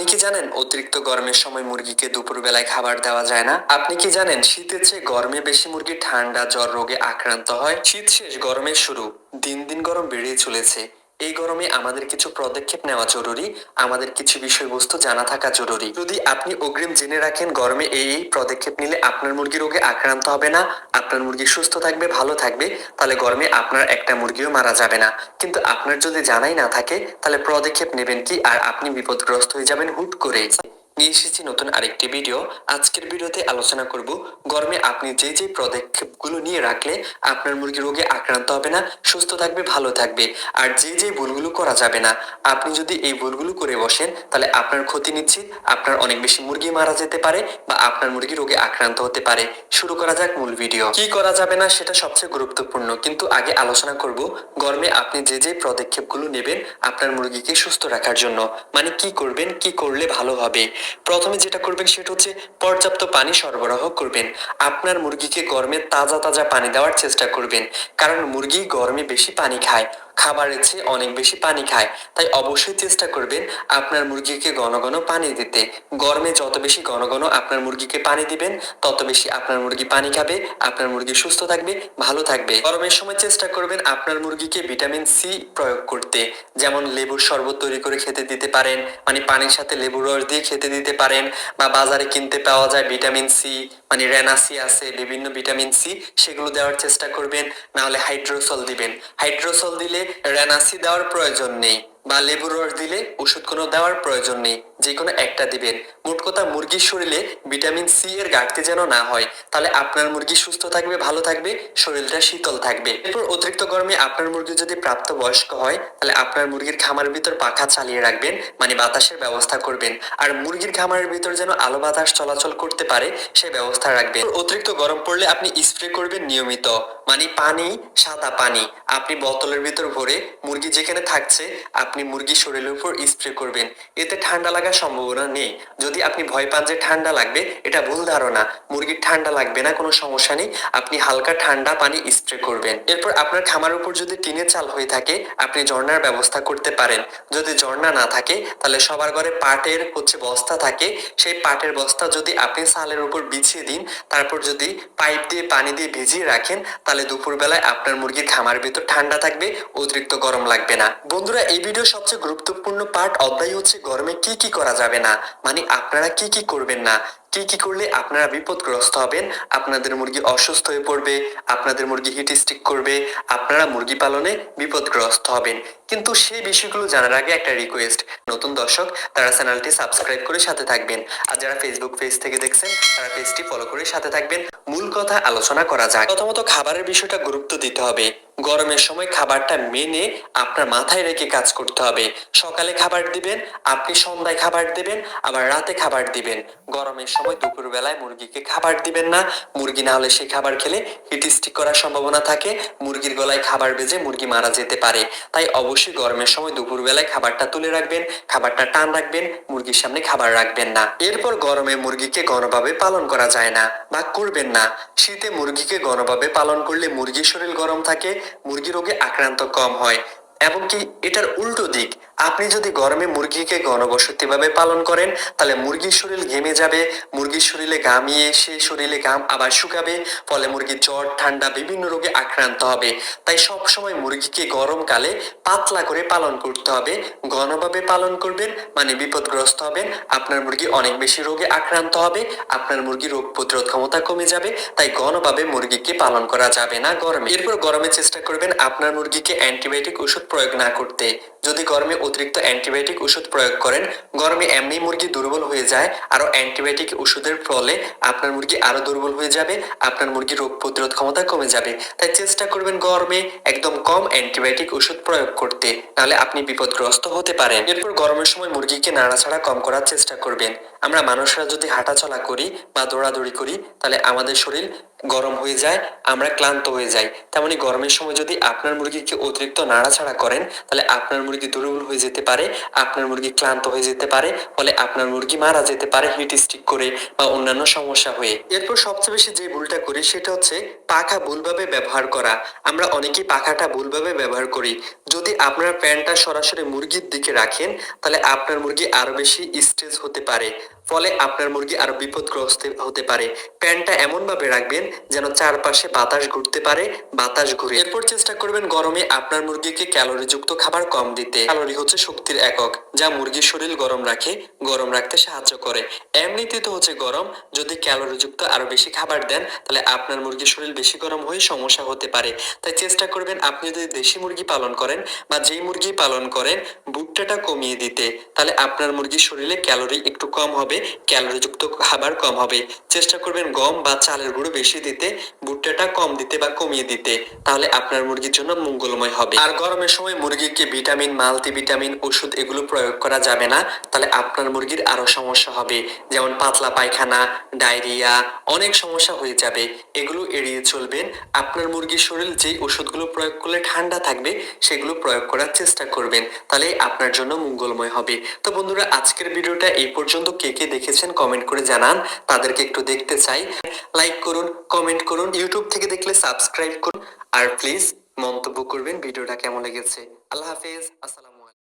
আপনি কি জানেন অতিরিক্ত গরমের সময় মুরগিকে দুপুরবেলায় খাবার দেওয়া যায় না? আপনি কি জানেন শীতের চেয়ে গরমে বেশি মুরগি ঠান্ডা, জ্বর রোগে আক্রান্ত হয়? শীত শেষ, গরমের শুরু। দিন দিন গরম বেড়েই চলেছে। এই গরমে আমাদের কিছু পদক্ষেপ নেওয়া জরুরি, আমাদের কিছু বিষয়বস্তু জানা থাকা জরুরি। যদি আপনি অগ্রিম জেনে রাখেন, গরমে এই এই পদক্ষেপ নিলে আপনার মুরগি রোগে আক্রান্ত হবে না, আপনার মুরগি সুস্থ থাকবে, ভালো থাকবে, তাহলে গরমে আপনার একটা মুরগিও মারা যাবে না। কিন্তু আপনার যদি জানাই না থাকে, তাহলে পদক্ষেপ নেবেন কি? আর আপনি বিপদগ্রস্ত হয়ে যাবেন হুট করে নিয়ে এসেছি নতুন আরেকটি ভিডিও। আজকের ভিডিওতে আলোচনা করব, গরমে আপনি যে যে পদক্ষেপগুলো নিয়ে রাখলে আপনার মুরগি রোগে আক্রান্ত হবে না, সুস্থ থাকবে, ভালো থাকবে, আর যে যে ভুলগুলো করা যাবে না, আপনি যদি এই ভুলগুলো করে বসেন, তাহলে আপনার ক্ষতি নিশ্চিত, আপনার অনেক বেশি মুরগি মারা যেতে পারে বা আপনার মুরগি রোগে আক্রান্ত হতে পারে। শুরু করা যাক মূল ভিডিও। কি করা যাবে না সেটা সবচেয়ে গুরুত্বপূর্ণ, কিন্তু আগে আলোচনা করব, গরমে আপনি যে যে পদক্ষেপগুলো নেবেন আপনার মুরগিকে সুস্থ রাখার জন্য মানে কি করবেন, কি করলে ভালো হবে প্রথমে যেটা করবেন সেটা হচ্ছে পর্যাপ্ত পানি সরবরাহ করবেন। আপনার মুরগিকে গরমে তাজা তাজা পানি দেওয়ার চেষ্টা করবেন। কারণ মুরগি গরমে বেশি পানি খায়। খাবারের চেয়ে অনেক বেশি পানি খায়। তাই অবশ্যই চেষ্টা করবেন আপনার মুরগিকে ঘন ঘন পানি দিতে। গরমে যত বেশি ঘন ঘন আপনার মুরগিকে পানি দিবেন, তত বেশি আপনার মুরগি পানি খাবে, আপনার মুরগি সুস্থ থাকবে, ভালো থাকবে। গরমের সময় চেষ্টা করবেন আপনার মুরগিকে ভিটামিন সি প্রয়োগ করতে। যেমন লেবুর শরবত তৈরি করে খেতে দিতে পারেন মানে পানির সাথে লেবুর রস দিয়ে খেতে দিতে পারেন, বা বাজারে কিনতে পাওয়া যায় ভিটামিন সি মানে রেনাসি আছে, বিভিন্ন ভিটামিন সি, সেগুলো দেওয়ার চেষ্টা করবেন না হলে হাইড্রোসল দিবেন। হাইড্রোসল দিলে রেনাসি দেওয়ার প্রয়োজন নেই। বা লেবুর রস দিলে ওষুধ কোনো দেওয়ার প্রয়োজন নেই। যে কোনো একটা দিবেন। মোট কথা মুরগির শরীরে ভিটামিন সি এর ঘাটতি যেন না হয়, তাহলে আপনার মুরগি সুস্থ থাকবে, ভালো থাকবে, শরীরটা শীতল থাকবে। এরপর অতিরিক্ত গরমে আপনার মুরগি যদি প্রাপ্ত বয়স্ক হয়, তাহলে আপনার মুরগির খামারের ভিতর পাখা চালিয়ে রাখবেন মানে বাতাসের ব্যবস্থা করবেন। আর মুরগির খামারের ভিতর যেন আলো বাতাস চলাচল করতে পারে, সে ব্যবস্থা রাখবেন। অতিরিক্ত গরম পড়লে আপনি স্প্রে করবেন নিয়মিত মানে পানি, সাদা পানি। আপনি বোতলের ভিতর ভরে মুরগি যেখানে থাকছে, আপনি মুরগির শরীরের উপর স্প্রে করবেন। এতে ঠান্ডা লাগার সম্ভাবনা নেই। যদি আপনি ভয় পান যে ঠান্ডা লাগবে, এটা ভুল ধারণা। মুরগির ঠান্ডা লাগবে না, কোনো সমস্যা নেই। আপনি হালকা ঠান্ডা পানি স্প্রে করবেন। এরপর আপনার খামার উপর যদি টিনের চাল হয়ে থাকে, আপনি ঝর্ণার ব্যবস্থা করতে পারেন। যদি ঝর্ণা না থাকে, তাহলে সবার ঘরে পাটের হচ্ছে বস্তা থাকে। সেই পাটের বস্তা যদি আপনি চালের উপর বিছিয়ে দিন, তারপর যদি পাইপ দিয়ে পানি দিয়ে ভিজিয়ে রাখেন, তাহলে দুপুর বেলায় আপনার মুরগির খামার ভিতর ঠান্ডা থাকবে, অতিরিক্ত গরম লাগবে না। বন্ধুরা, এই ভিডিও সবচেয়ে গুরুত্বপূর্ণ পার্ট অধ্যায় হচ্ছে গরমে কি কি করা যাবে না? মানে আপনারা কি কি করবেন না? কি কি করলে আপনারা বিপদগ্রস্ত হবেন? আপনাদের মুরগি অসুস্থ হয়ে পড়বে, আপনাদের মুরগি হিট স্টিক করবে, আপনারা মুরগি পালনে বিপদগ্রস্ত হবেন। কিন্তু সেই বিষয়গুলো জানার আগে একটা রিকোয়েস্ট নতুন দর্শক, তারা চ্যানেলটি সাবস্ক্রাইব করে সাথে থাকবেন। আর যারা ফেসবুক পেজ থেকে দেখছেন, তারা পেজটি ফলো করে সাথে থাকবেন। মূল কথা আলোচনা করা যাক। প্রথমত খাবারের বিষয়টা গুরুত্ব দিতে হবে। গরমের সময় খাবারটা মেনে আপনার মাথায় রেখে কাজ করতে হবে। সকালে খাবার দিবেন, আপনি সন্ধ্যায় খাবার দিবেন, আবার রাতে খাবার দিবেন। গরমের সময় দুপুর বেলায় মুরগিকে খাবার দিবেন না। মুরগি না হলে সেই খাবার খেলে হিট স্টিক করার সম্ভাবনা থাকে। মুরগির গলায় খাবার বেজে মুরগি মারা যেতে পারে। তাই অবশ্যই গরমের সময় দুপুর বেলায় খাবারটা তুলে রাখবেন, খাবারটা টান রাখবেন, মুরগির সামনে খাবার রাখবেন না। এরপর গরমে মুরগিকে গণভাবে পালন করা যায় না, বা করবেন না। শীতে মুরগিকে গণভাবে পালন করলে মুরগির শরীর গরম থাকে মুরগি রোগে আক্রান্ত কম হয় এমনকি এটার উল্টো দিক আপনি যদি গরমে মুরগিকে ঘনবসতিভাবে পালন করেন, তাহলে মুরগির শরীর ঘেমে যাবে, মুরগির শরীরে ঘামিয়ে সে শরীরে ঘাম আবার শুকাবে, ফলে মুরগির জ্বর, ঠান্ডা, বিভিন্ন রোগে আক্রান্ত হবে। তাই সব সময় মুরগিকে গরমকালে পাতলা করে পালন করতে হবে, ঘনভাবে পালন করবেন মানে বিপদগ্রস্ত হবেন, আপনার মুরগি অনেক বেশি রোগে আক্রান্ত হবে, আপনার মুরগি রোগ প্রতিরোধ ক্ষমতা কমে যাবে, তাই ঘনভাবে মুরগিকে পালন করা যাবে না গরমে। এরপর গরমে চেষ্টা করবেন আপনার মুরগিকে অ্যান্টিবায়োটিক ওষুধ প্রয়োগ না করতে। যদি গরমে অতিরিক্ত অ্যান্টিবায়োটিক ওষুধ প্রয়োগ করেন, গরমে এমনি মুরগি দুর্বল হয়ে যায় আরও অ্যান্টিবায়োটিক ওষুধের ফলে আপনার মুরগি আরও দুর্বল হয়ে যাবে, আপনার মুরগি রোগ প্রতিরোধ ক্ষমতা কমে যাবে। তাই চেষ্টা করবেন গরমে একদম কম অ্যান্টিবায়োটিক ওষুধ প্রয়োগ করতে, নাহলে আপনি বিপদগ্রস্ত হতে পারেন। এরপর গরমের সময় মুরগিকে নাড়াছাড়া কম করার চেষ্টা করবেন। আমরা মানুষরা যদি হাঁটাচলা করি বা দৌড়াদৌড়ি করি, তাহলে আমাদের শরীর গরম হয়ে যায়, আমরা ক্লান্ত হয়ে যাই। তেমনি গরমের সময় যদি আপনার মুরগিকে অতিরিক্ত নাড়াচাড়া করেন, তাহলে আপনার মুরগি দুর্বল হয়ে যেতে পারে, আপনার মুরগি ক্লান্ত হয়ে যেতে পারে, ফলে আপনার মুরগি মারা যেতে পারে হিট স্টিক করে বা অন্যান্য সমস্যা হয়ে। এরপর সবচেয়ে বেশি যে ভুলটা করি সেটা হচ্ছে পাখা ভুলভাবে ব্যবহার করা। আমরা অনেকেই পাখাটা ভুলভাবে ব্যবহার করি। যদি আপনার প্যান্টটা সরাসরি মুরগির দিকে রাখেন, তাহলে আপনার মুরগি আরও বেশি স্ট্রেস হতে পারে। ফলে আপনার মুরগি আরও বিপদগ্রস্ত হতে পারে। প্যান্টটা এমন ভাবে রাখবেন যেন চারপাশে বাতাস ঘুরতে পারে, বাতাস ঘুরে। এরপর চেষ্টা করবেন গরমে আপনার মুরগিকে ক্যালোরিযুক্ত খাবার কম দিতে। ক্যালোরি হচ্ছে শক্তির একক, যা মুরগির শরীর গরম রাখে, গরম রাখতে সাহায্য করে। এমনিতে তো হচ্ছে গরম, যদি ক্যালোরিযুক্ত আরও বেশি খাবার দেন, তাহলে আপনার মুরগির শরীর বেশি গরম হয়ে সমস্যা হতে পারে। তাই চেষ্টা করবেন আপনি যদি দেশি মুরগি পালন করেন বা যেই মুরগি পালন করেন ভুট্টাটা কমিয়ে দিতে, তাহলে আপনার মুরগির শরীরে ক্যালোরি একটু কম হবে। ক্যালোরিযুক্ত খাবার কম হবে। চেষ্টা করবেন গম বা চালের গুঁড়ো বেশি দিতে, ভুট্টাটা কম দিতে বা কমিয়ে দিতে। তাহলে আপনার মুরগির জন্য মঙ্গলময় হবে। আর গরমের সময় মুরগিকে ভিটামিন, মাল্টিভিটামিন ওষুধ এগুলো প্রয়োগ করা যাবে না। তাহলে আপনার মুরগির আরও সমস্যা হবে। যেমন পাতলা পায়খানা, ডায়রিয়া, অনেক সমস্যা হয়ে যাবে। এগুলো এড়িয়ে চলবেন। আপনার মুরগির শরীর যেই ওষুধগুলো প্রয়োগ করলে ঠান্ডা থাকবে, সেগুলো প্রয়োগ করার চেষ্টা করবেন। তাহলে আপনার জন্য মঙ্গলময় হবে। তো বন্ধুরা, আজকের ভিডিওটা এই পর্যন্ত। কে কে দেখেছেন কমেন্ট করে জানান। তাদেরকে একটু দেখতে চাই। লাইক করুন কমেন্ট করুন ইউটিউব থেকে দেখলে সাবস্ক্রাইব করুন। আর প্লিজ মন্তব্য করবেন ভিডিওটা কেমন লেগেছে। আল্লাহ হাফেজ, আসসালাম